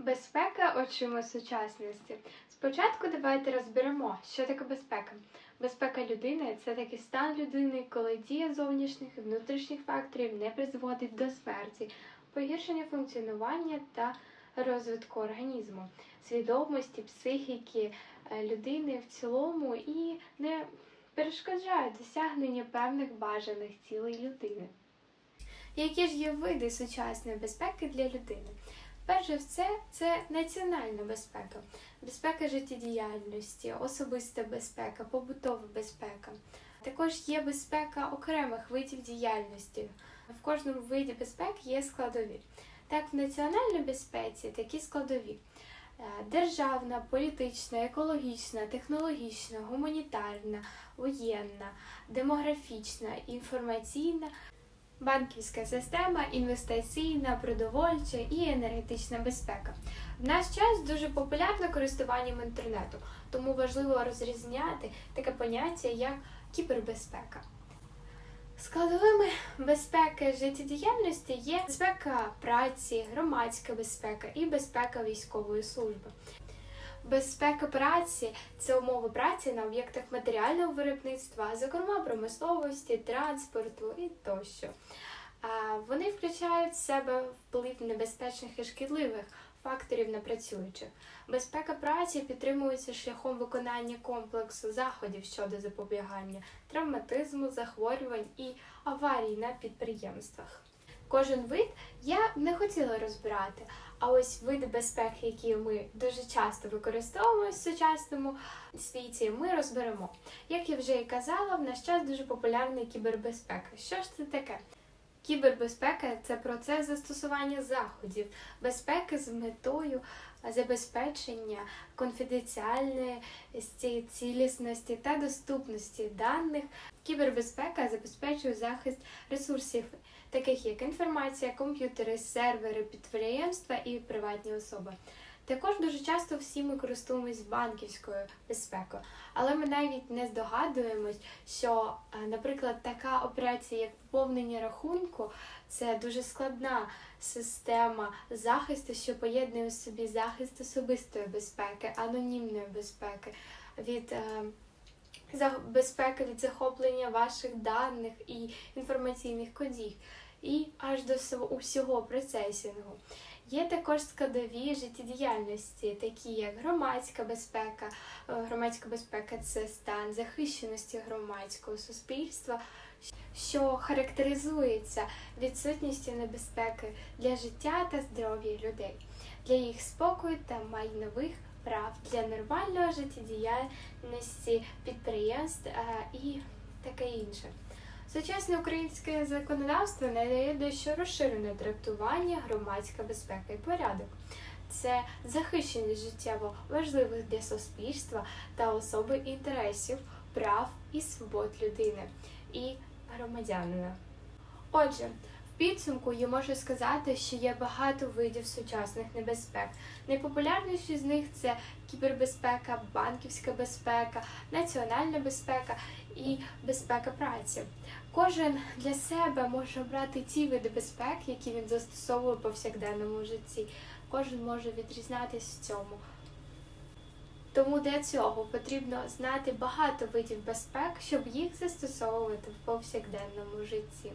Безпека очима сучасності. Спочатку давайте розберемо, що таке безпека. Безпека людини це такий стан людини, коли дія зовнішніх і внутрішніх факторів не призводить до смерті, погіршення функціонування та розвитку організму, свідомості, психіки е, людини в цілому і не перешкоджає досягненню певних бажаних цілей людини. Які ж є види сучасної безпеки для людини? Перш за все, це національна безпека, безпека життєдіяльності, особиста безпека, побутова безпека. Також є безпека окремих видів діяльності. В кожному виді безпеки є складові. Так, в національній безпеці такі складові: е, державна, політична, екологічна, технологічна, гуманітарна, воєнна, демографічна, інформаційна, банківська система, інвестиційна, продовольча і енергетична безпека. В наш час дуже популярне користуванням інтернету, тому важливо розрізняти таке поняття як кібербезпека. Складовими безпеки життєдіяльності є безпека праці, громадська безпека і безпека військової служби. Безпека праці це умови праці на об'єктах матеріального виробництва, зокрема промисловості, транспорту і тощо. Вони включають в себе вплив небезпечних і шкідливих факторів на працюючих. Безпека праці підтримується шляхом виконання комплексу заходів щодо запобігання травматизму, захворювань і аварій на підприємствах. Кожен вид я не хотіла розбирати, а ось види безпеки, які ми дуже часто використовуємо в сучасному світі, ми розберемо. Як я вже і казала, в наш час дуже популярна кібербезпека. Що ж це таке? Кібербезпека це процес застосування заходів безпеки з метою забезпечення конфіденціальної цілісності та доступності даних. Кібербезпека забезпечує захист ресурсів, таких як інформація, комп'ютери, сервери, підприємства і приватні особи. Також дуже часто всі ми користуємось банківською безпекою, але ми навіть не здогадуємось, що, е, наприклад, така операція, як поповнення рахунку, це дуже складна система захисту, що поєднує в собі захист особистої безпеки, анонімної безпеки, від е, безпеки від захоплення ваших даних і інформаційних кодів, і аж до усього процесінгу. Є також складові життєдіяльності, такі як громадська безпека. Е, Громадська безпека це стан захищеності громадського суспільства, що характеризується відсутністю небезпеки для життя та здоров'я людей, для їх спокою та майнових прав, для нормальної життєдіяльності підприємств е, і таке інше. Сучасне українське законодавство надає дещо розширене трактування громадська безпека і порядок. Це захищення життєво важливих для суспільства та особи інтересів, прав і свобод людини і громадянина. Отже, підсумку я можу сказати, що є багато видів сучасних небезпек. Найпопулярніші з них це кібербезпека, банківська безпека, національна безпека і безпека праці. Кожен для себе може обрати ті види безпеки, які він застосовує в повсякденному житті. Кожен може відрізнятися в цьому. Тому для цього потрібно знати багато видів безпек, щоб їх застосовувати в повсякденному житті.